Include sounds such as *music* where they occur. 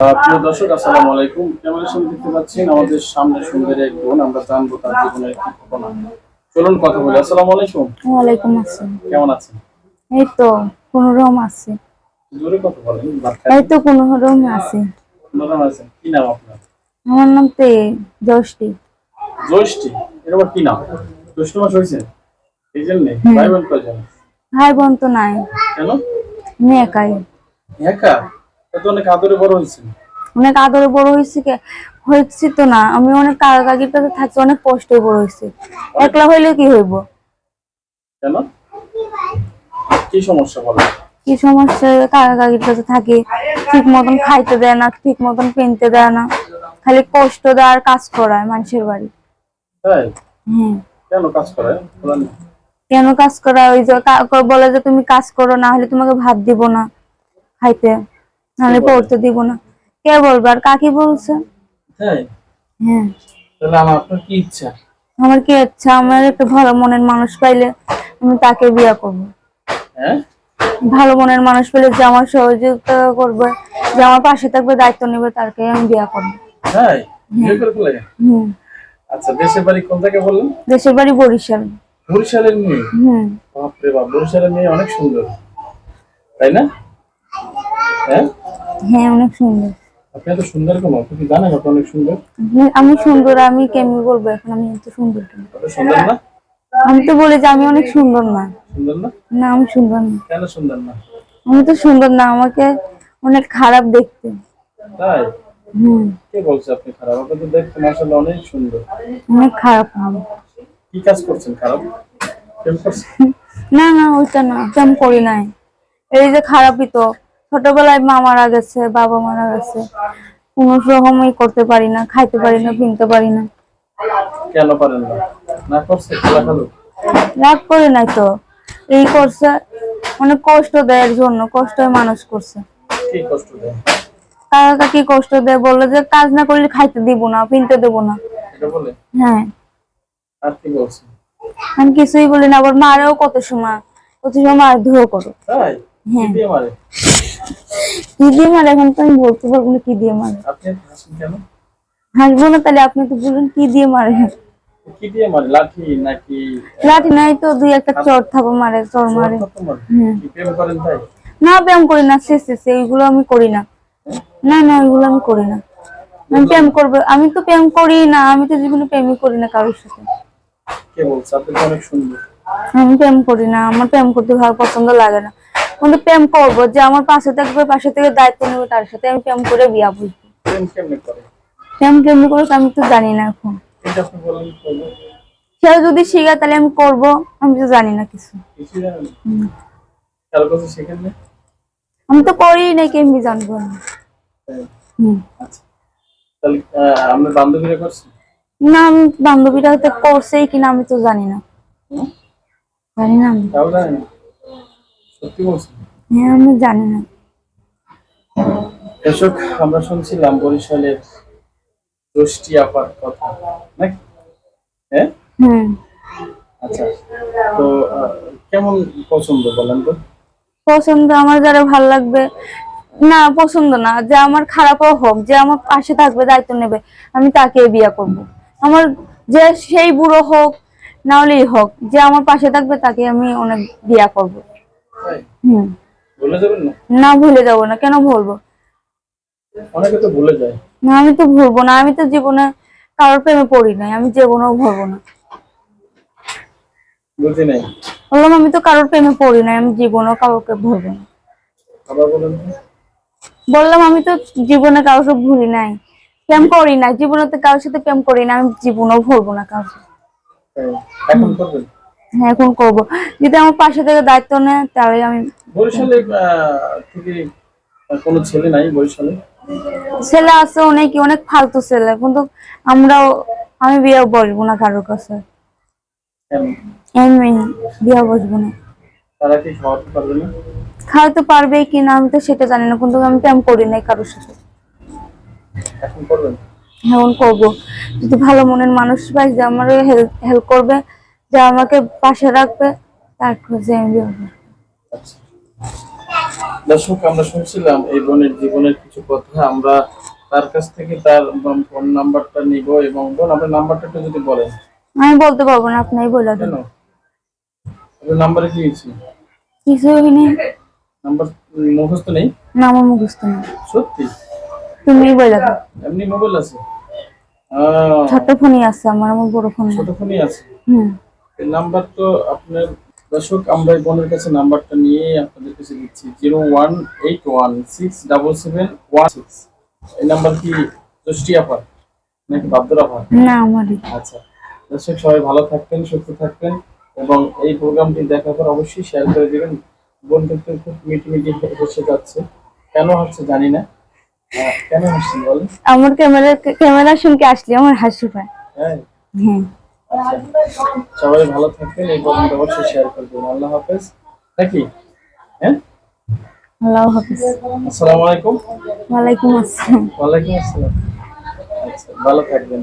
প্রিয় দর্শক আসসালামু আলাইকুম। ক্যামেরার সামনে দেখতে পাচ্ছেন আমাদের সামনে সুন্দরী এক বোন আমরা জানব তার জীবনের কি ঘটনা। চলুন কথা বলি। আসসালামু আলাইকুম। ওয়ালাইকুম আসসালাম। কেমন আছেন? এই তো কোনো রকম আছে। জোরে কথা বলেন বাচ্চা এই তো কোনো রকম আছে। নরম আছেন। কি নাম আপনার? আমার নাম তে জষ্টি জ্যৈষ্ঠী এর আবার কি নাম? জ্যৈষ্ঠ মাস হয়েছে। এই জন্যে ভাই বোন কয়জন? ভাই বোন তো নাই। কেন? আমি একাই। একা? তা অনেক আদরে বড় হয়েছে। অনেক আদরে বড় হয়েছি তো না। আমি অনেক কাকা কাকির কাছে থাকছি অনেক কষ্টে বড় হয়েছি। একলা হইলে কি হইব? কেন? কি সমস্যা বলেন কি সমস্যা? কাকা কাকির কাছে থাকি ঠিক মতন খাইতে দেয় না ঠিক মতন কিনতে দেয় না। খালি কষ্ট দেয় আর কাজ করায় মানুষের বাড়ি। হ্যাঁ। কেন কাজ করে বলেন কেন কাজ করা ওই যে বলে যে তুমি কাজ করো না হলে তোমাকে ভাত দিব না খাইতে। নাহলে পড়তে দিব না। কে বলবে? আর কাকি বলছে? হ্যাঁ। তাহলে আমার আপনার কি ইচ্ছা? আমার কি ইচ্ছা? আমার একটা ভালো মনের মানুষ পাইলে আমি তাকে বিয়ে করব। হ্যাঁ? ভালো মনের মানুষ পেলে যে আমার সহযোগিতা করবে যে আমার পাশে থাকবে দায়িত্ব নেবে তাকে আমি বিয়ে করব। তাই? বিয়ে করে ফেলে হুম। আচ্ছা দেশের বাড়ি কোন জায়গায় বললেন? দেশের বাড়ি বরিশাল। বরিশালের মেয়ে? হুম। বাপরে বাপ বরিশালের মেয়ে অনেক সুন্দর। তাই না? হ্যাঁ? হ্যাঁ অনেক সুন্দর। আপনি এত সুন্দর কেন? আপনি কি জানেন আপনি অনেক সুন্দর? আমি- আমি সুন্দর আমি কেমনি বলব এখন? আমি এত সুন্দর কেন? সুন্দর না? আমি তো বলি যে আমি অনেক সুন্দর না। সুন্দর না? না আমি সুন্দর না। কেন সুন্দর না? আমি তো সুন্দর না আমাকে অনেক খারাপ দেখতে। তাই? হুম। কে বলছে আপনি খারাপ? আপনি তো দেখতে মাসাল্লাহ অনেক সুন্দর। অনেক খারাপ আমি কি কাজ করছেন খারাপ? *laughs* না না ওইটা না তেমন করি নাই। এই যে খারাপই তো। ছোটবেলায় মা মারা গেছে বাবা মারা গেছে। কোনো রকমই করতে পারি না খাইতে পারি না কিনতে পারি না। কেন পারেন না? করছে রাগ করি নাই তো। এই করছে অনেক কষ্ট দেয় এর জন্য কষ্ট মানুষ করছে। কি কষ্ট দেয়? কাকা কাকি কষ্ট দেয়? বলল যে কাজ না করলে খাইতে দিব না কিনতে দেবো না। হ্যাঁ। আর কি বলছে? আমি কিছুই বলি না আবার মারেও কত সময় কত সময় মার ধুয়ো করো। হ্যাঁ। কি দিয়ে মারে? এখন তো আমি বলতে পারব না কি দিয়ে মারে। হাসবো না তাহলে আপনি তো বলুন কি দিয়ে মারে? কি দিয়ে মারে? লাঠি নাকি লাঠি নাই তো দুই একটা চর থাপা মারে চর মারে। না ব্যায়াম করি না সে সে সে এইগুলো আমি করি না। না না ওইগুলো আমি করি না। আমি প্রেম করব আমি তো প্রেম করি না আমি তো জীবনে প্রেমই করি না কারোর সাথে। কে বলছে? আপনি অনেক সুন্দর। আমি প্রেম করি না আমার প্রেম করতে ভালো পছন্দ লাগে না। কিন্তু প্রেম করব যে আমার পাশে থাকবে পাশে থেকে দায়িত্ব নেবে তার সাথে আমি প্রেম করে বিয়া বুঝব প্রেম কেমনি করে? আমি তো জানি না এখন। সেও যদি শিখে তাহলে আমি করব আমি তো জানি না কিছু। আমি তো করি না কেমনি জানব? হুম। আচ্ছা। করছে না আমি বান্ধবীরা করছেই কিনা আমি তো জানি না। জানি না? সত্যি বলছেন? হ্যাঁ আমি জানি না। দর্শক আমরা শুনছিলাম বরিশালের দোষটি আপার কথা নাকি হ্যাঁ? আচ্ছা তো কেমন পছন্দ বলেন তো? পছন্দ আমার যারা ভালো লাগবে না পছন্দ না যে আমার খারাপও হোক যে আমার পাশে থাকবে দায়িত্ব নেবে আমি তাকে বিয়ে করব। আমার যে সেই বুড়ো হোক না হলেই হোক যে আমার পাশে থাকবে তাকে আমি অনেক বিয়া করব। হুম। ভুলে যাবেন না? না ভুলে যাব না। কেন বলব অনেকে তো ভুলে যায়। না আমি তো ভুলবো না। আমি তো জীবনে কারোর প্রেমে পড়ি নাই। আমি জীবনেও ভরবো না। বুঝি নাই? বললাম আমি তো কারোর প্রেমে পড়ি নাই। আমি জীবনেও কাউকে ভরবো না। আবার বলেন বললাম আমি তো জীবনে কারোর সাথে ভুলি নাই। প্রেম করি না জীবনে তো কারোর সাথে প্রেম করি না আমি জীবনেও ভুলবো না কারোর সাথে। এখন করবেন? হ্যাঁ এখন করব। যদি আমার পাশে থেকে দায়িত্ব নেয় তাহলে আমি বরিশালে থেকে কোনো ছেলে নাই বরিশালে? ছেলে আছে অনেকই অনেক ফালতু ছেলে কিন্তু আমরাও আমি বিয়ে বসবো না কারোর কাছে। এমনি বিয়ে বসবো না। তারা কি খাওয়াতে পারবে না? খাওয়াতে পারবে কি না আমি তো সেটা জানি না কিন্তু আমি প্রেম করি নাই কারোর সাথে। এখন করবেন? এমন করব। যদি ভালো মনের মানুষ পাই যে আমার হেল্প করবে যে আমাকে পাশে রাখবে তার খোঁজে আমি আচ্ছা। দর্শক আমরা শুনছিলাম এই বোনের জীবনের কিছু কথা। আমরা তার কাছ থেকে তার ফোন নাম্বারটা নিব এবং বোন আপনার নাম্বারটা একটু যদি বলেন। আমি বলতে পারব না আপনি বলে দেন। নাম্বারে কি হয়েছে? কিছু হয়নি। নাম্বার মুখস্থ নেই? না আমার মুখস্থ নেই। সত্যি? তুমি বলে দাও। এমনি মোবাইল আছে? ছোট্ট ফোনই আছে আমার আমার বড় ফোন ছোট ফোনই আছে? হুম। এই নাম্বার তো আপনার দর্শক আমরা এই বোনের কাছে নাম্বারটা নিয়ে আপনাদের কাছে দিচ্ছি zero one eight one six double seven one six. এই নাম্বার কি দশটি আপার নাকি বাদ্যর আপার না আমারই। আচ্ছা। দর্শক সবাই ভালো থাকবেন সুস্থ থাকবেন এবং এই প্রোগ্রামটি দেখার পর অবশ্যই শেয়ার করে দিবেন। বোন কিন্তু খুব মিটি মিটি বসে যাচ্ছে। কেন হচ্ছে জানি না। কেন হাসছেন বলেন? আমার ক্যামেরা ক্যামেরা শুনকে আসলে আমার হাসি পায়। হ্যাঁ। হ্যাঁ। সবাই ভালো থাকবেন এই পর্যন্ত অবশ্যই শেয়ার করবেন। আল্লাহ হাফেজ। নাকি? হ্যাঁ? আল্লাহ হাফিজ। আসসালামু আলাইকুম। ওয়ালাইকুম আসসালাম। ওয়ালাইকুম আসসালাম। আচ্ছা ভালো থাকবেন।